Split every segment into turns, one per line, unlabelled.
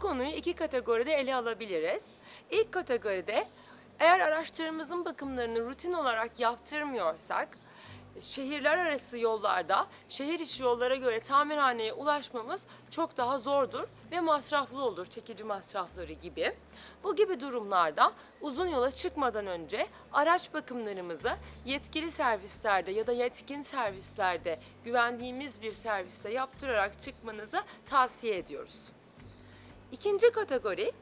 konuyu iki kategoride ele alabiliriz. İlk kategoride eğer araçlarımızın bakımlarını rutin olarak yaptırmıyorsak, şehirler arası yollarda şehir içi yollara göre tamirhaneye ulaşmamız çok daha zordur ve masraflı olur, çekici masrafları gibi. Bu gibi durumlarda uzun yola çıkmadan önce araç bakımlarımızı yetkili servislerde ya da yetkin servislerde güvendiğimiz bir serviste yaptırarak çıkmanızı tavsiye ediyoruz. İkinci kategori,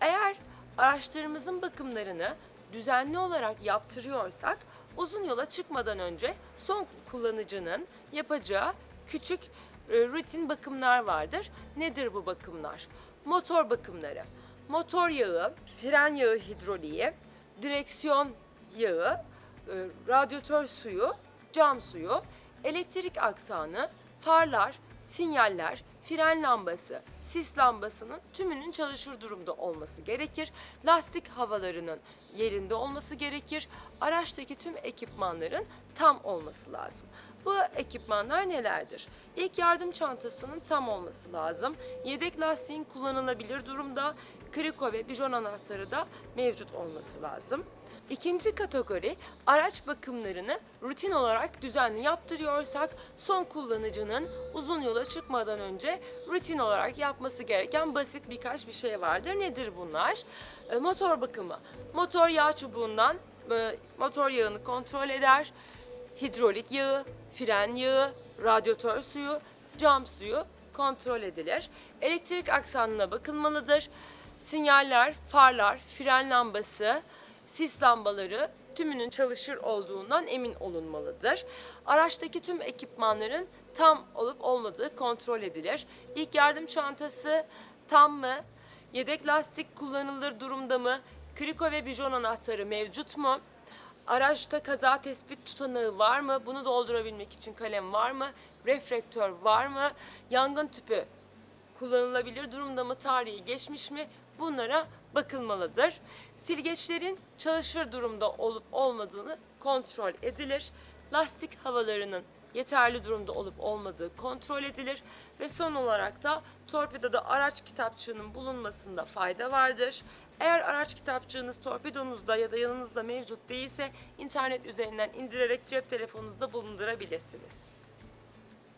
eğer araçlarımızın bakımlarını düzenli olarak yaptırıyorsak, uzun yola çıkmadan önce son kullanıcının yapacağı küçük e, rutin bakımlar vardır. Nedir bu bakımlar? Motor bakımları. Motor yağı, fren yağı hidroliği, direksiyon yağı, e, radyatör suyu, cam suyu, elektrik aksanı, farlar, sinyaller, fren lambası, sis lambasının tümünün çalışır durumda olması gerekir. Lastik havalarının yerinde olması gerekir. Araçtaki tüm ekipmanların tam olması lazım. Bu ekipmanlar nelerdir? İlk yardım çantasının tam olması lazım. Yedek lastiğin kullanılabilir durumda. Kriko ve bijon anahtarı da mevcut olması lazım. İkinci kategori araç bakımlarını rutin olarak düzenli yaptırıyorsak son kullanıcının uzun yola çıkmadan önce rutin olarak yapması gereken basit birkaç bir şey vardır. Nedir bunlar? E, motor bakımı. Motor yağ çubuğundan e, motor yağını kontrol eder. Hidrolik yağı, fren yağı, radyatör suyu, cam suyu kontrol edilir. Elektrik aksanına bakılmalıdır. Sinyaller, farlar, fren lambası, sis lambaları tümünün çalışır olduğundan emin olunmalıdır. Araçtaki tüm ekipmanların tam olup olmadığı kontrol edilir. İlk yardım çantası tam mı? Yedek lastik kullanılır durumda mı? Kriko ve bijon anahtarı mevcut mu? Araçta kaza tespit tutanağı var mı? Bunu doldurabilmek için kalem var mı? Reflektör var mı? Yangın tüpü kullanılabilir durumda mı? Tarihi geçmiş mi? Bunlara bakılmalıdır. Silgeçlerin çalışır durumda olup olmadığını kontrol edilir. Lastik havalarının yeterli durumda olup olmadığı kontrol edilir ve son olarak da torpidoda araç kitapçığının bulunmasında fayda vardır. Eğer araç kitapçığınız torpidonuzda ya da yanınızda mevcut değilse internet üzerinden indirerek cep telefonunuzda bulundurabilirsiniz.